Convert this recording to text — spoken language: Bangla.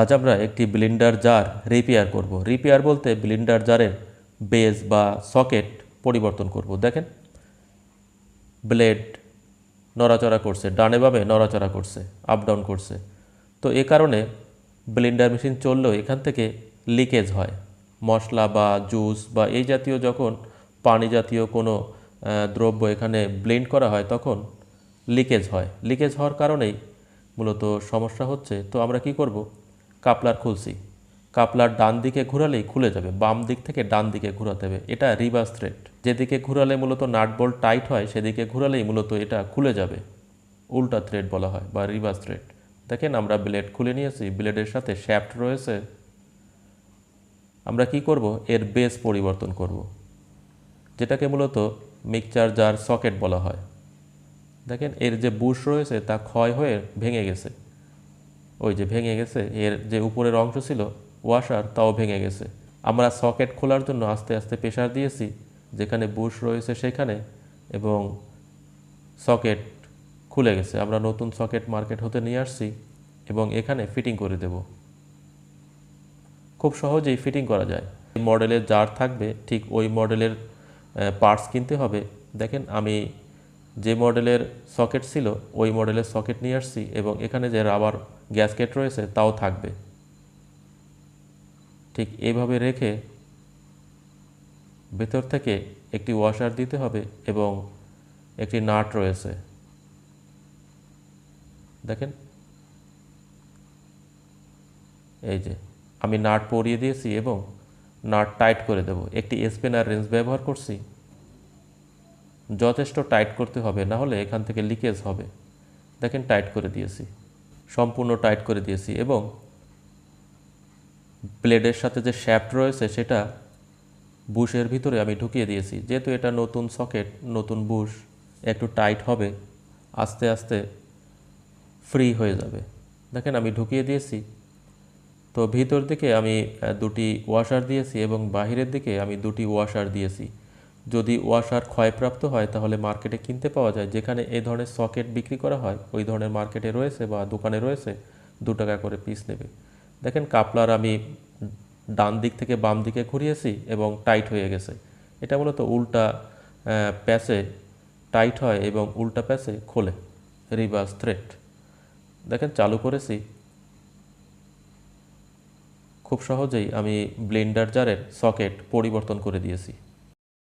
আজ আমরা একটি ব্লিন্ডার জার রিপেয়ার করব। রিপেয়ার বলতে ব্লিন্ডার জারের বেস বা সকেট পরিবর্তন করব। দেখেন ব্লেড নড়াচড়া করছে, ডানে বামে নড়াচড়া করছে আপ ডাউন করছে। তো এ কারণে ব্লেন্ডার মেশিন চললেও এখান থেকে লিকেজ হয়। মশলা বা জুস বা এই জাতীয় যখন পানি জাতীয় কোনো দ্রব্য এখানে ব্লেন্ড করা হয়, তখন লিকেজ হয়। লিকেজ হওয়ার কারণেই মূলত সমস্যা হচ্ছে। তো আমরা কি করব? কাপলার খুলছি কাপলার ডান দিকে ঘোরালেই খুলে যাবে, বাম দিক থেকে ডান দিকে ঘোরাতে হবে। এটা রিভার্স থ্রেড যেদিকে ঘোরালে মূলত নাট বল্ট টাইট হয়, সেদিকে ঘোরালেই মূলত এটা খুলে যাবে। উল্টা থ্রেড বলা হয় বা রিভার্স থ্রেড দেখেন আমরা ব্লেড খুলে নিয়েছি ব্লেডের সাথে শ্যাফট রয়েছে। আমরা কি করব? এর বেস পরিবর্তন করব। যেটাকে মূলত মিক্সচার জার সকেট বলা হয়। দেখেন এর যে বুশ রয়েছে, তা ক্ষয় হয়ে ভেঙে গেছে। ওই যে ভেঙে গেছে, এর যে উপরের অংশ ছিল ওয়াশার তাও ভেঙে গেছে। আমরা সকেট খোলার জন্য আস্তে আস্তে প্রেশার দিয়েছি, যেখানে বুশ রয়েছে সেখানে, এবং সকেট খুলে গেছে। আমরা নতুন সকেট মার্কেট হতে নিয়ে আসছি এবং এখানে ফিটিং করে দেব। খুব সহজেই ফিটিং করা যায়। মডেলের জার থাকবে, ঠিক ওই মডেলের পার্টস কিনতে হবে। দেখেন, আমি যে মডেলের সকেট ছিল, ওই মডেলের সকেট নিয়ে আসছি এবং এখানে যে রাবার গ্যাসকেট রয়েছে, তাও থাকবে। ঠিক এইভাবে রেখে ভেতর থেকে একটি ওয়াশার দিতে হবে এবং একটি নাট রয়েছে। দেখেন। এই যে, আমি নাট পরিয়ে দিয়েছি এবং নাট টাইট করে দেব। একটি স্পেনার রেঞ্জ ব্যবহার করছি। যথেষ্ট টাইট করতে হবে, না হলে এখান থেকে লিকেজ হবে। দেখেন, টাইট করে দিয়েছি। সম্পূর্ণ টাইট করে দিয়েছি এবং ব্লেডের সাথে যে শ্যাফট রয়েছে সেটা বুশের ভিতরে আমি ঢুকিয়ে দিয়েছি। যেহেতু এটা নতুন সকেট, নতুন বুশ, একটু টাইট হবে, আস্তে আস্তে ফ্রি হয়ে যাবে। দেখেন, আমি ঢুকিয়ে দিয়েছি। তো ভিতর দিকে আমি দুটি ওয়াশার দিয়েছি এবং বাহিরের দিকে আমি দুটি ওয়াশার দিয়েছি। যদি ওয়াশার ক্ষয়প্রাপ্ত হয়, তাহলে মার্কেটে কিনতে পাওয়া যায়। যেখানে এই ধরনের সকেট বিক্রি করা হয়, ওই ধরনের মার্কেটে রয়েছে বা দোকানে রয়েছে, দু টাকা করে পিস নেবে। দেখেন কাপলার আমি ডান দিক থেকে বাম দিকে ঘুরিয়েছি এবং টাইট হয়ে গেছে। এটা মূলত উল্টা প্যাচে টাইট হয় এবং উল্টা প্যাচে খোলে, রিভার্স থ্রেড। দেখেন চালু করেছি। খুব সহজেই আমি ব্লেন্ডার জারের সকেট পরিবর্তন করে দিয়েছি।